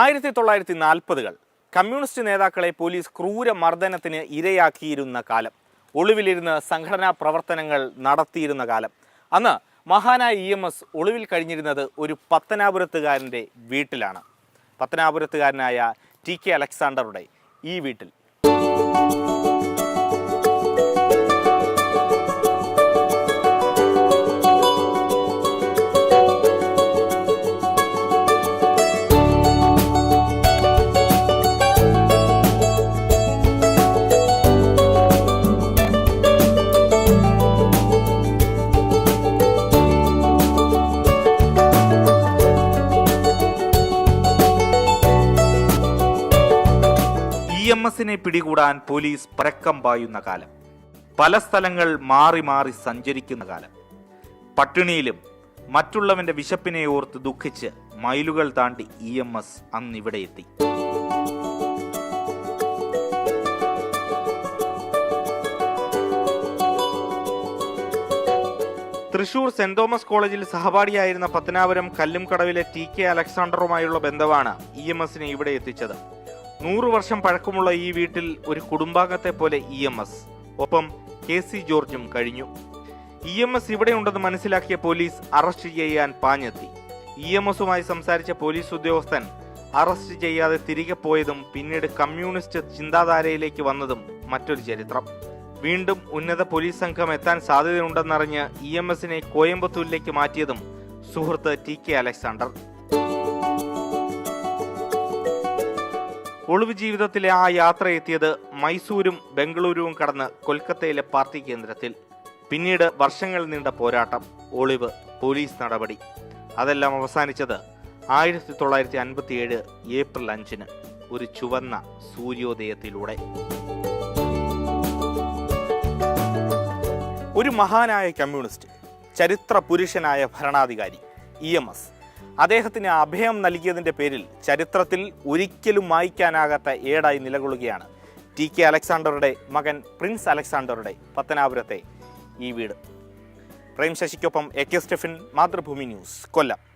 ആയിരത്തി തൊള്ളായിരത്തി നാൽപ്പതുകൾ കമ്മ്യൂണിസ്റ്റ് നേതാക്കളെ പോലീസ് ക്രൂര മർദ്ദനത്തിന് ഇരയാക്കിയിരുന്ന കാലം. ഒളിവിലിരുന്ന് സംഘടനാ പ്രവർത്തനങ്ങൾ നടത്തിയിരുന്ന കാലം. അന്ന് മഹാനായ ഇ എം എസ് ഒളിവിൽ കഴിഞ്ഞിരുന്നത് ഒരു പത്തനാപുരത്തുകാരന്റെ വീട്ടിലാണ്. പത്തനാപുരത്തുകാരനായ ടി കെ അലക്സാണ്ടറുടെ ഈ വീട്ടിൽ. എം എസിനെ പിടികൂടാൻ പോലീസ് പരക്കം പായുന്ന കാലം. പല സ്ഥലങ്ങൾ മാറി മാറി സഞ്ചരിക്കുന്ന കാലം. പട്ടിണിയിലും മറ്റുള്ളവന്റെ വിശപ്പിനെ ഓർത്ത് ദുഃഖിച്ച് മൈലുകൾ താണ്ടി ഇ എം എസ് അന്നിവിടെ എത്തി. തൃശൂർ സെന്റ് തോമസ് കോളേജിൽ സഹപാഠിയായിരുന്ന പത്തനാപുരം കല്ലുംകടവിലെ ടി കെ അലക്സാണ്ടറുമായുള്ള ബന്ധമാണ് ഇ എം എസിനെ ഇവിടെ എത്തിച്ചത്. നൂറു വർഷം പഴക്കമുള്ള ഈ വീട്ടിൽ ഒരു കുടുംബാംഗത്തെ പോലെ ഇ എം എസ് ഒപ്പം കെ സി ജോർജും കഴിഞ്ഞു. ഇ എം എസ് ഇവിടെയുണ്ടെന്ന് മനസ്സിലാക്കിയ പോലീസ് അറസ്റ്റ് ചെയ്യാൻ പാഞ്ഞെത്തി. ഇ എം എസുമായി സംസാരിച്ച പോലീസ് ഉദ്യോഗസ്ഥൻ അറസ്റ്റ് ചെയ്യാതെ തിരികെ പോയതും പിന്നീട് കമ്മ്യൂണിസ്റ്റ് ചിന്താധാരയിലേക്ക് വന്നതും മറ്റൊരു ചരിത്രം. വീണ്ടും ഉന്നത പോലീസ് സംഘം എത്താൻ സാധ്യതയുണ്ടെന്നറിഞ്ഞ് ഇ എം എസിനെ കോയമ്പത്തൂരിലേക്ക് മാറ്റിയതും സുഹൃത്ത് ടി കെ അലക്സാണ്ടർ. ഒളിവ് ജീവിതത്തിലെ ആ യാത്ര എത്തിയത് മൈസൂരും ബംഗളൂരുവും കടന്ന് കൊൽക്കത്തയിലെ പാർട്ടി കേന്ദ്രത്തിൽ. പിന്നീട് വർഷങ്ങൾ നീണ്ട പോരാട്ടം ഒളിവ് പോലീസ് നടപടി. അതെല്ലാം അവസാനിച്ചത് ആയിരത്തി തൊള്ളായിരത്തി അൻപത്തിയേഴ് ഏപ്രിൽ അഞ്ചിന് ഒരു ചുവന്ന സൂര്യോദയത്തിലൂടെ. ഒരു മഹാനായ കമ്മ്യൂണിസ്റ്റ് ചരിത്ര പുരുഷനായ ഭരണാധികാരി ഇ എം എസ് അദ്ദേഹത്തിന് അഭയം നൽകിയതിന്റെ പേരിൽ ചരിത്രത്തിൽ ഒരിക്കലും മായ്ക്കാനാകാത്ത ഏടായി നിലകൊള്ളുകയാണ്. ടി കെ അലക്സാണ്ടറുടെ മകൻ പ്രിൻസ് അലക്സാണ്ടറുടെ പത്തനാപുരത്തെ ഈ വീട്. Prem ശശിക്കൊപ്പം A K Stephin Mathrubhumi news Kollam.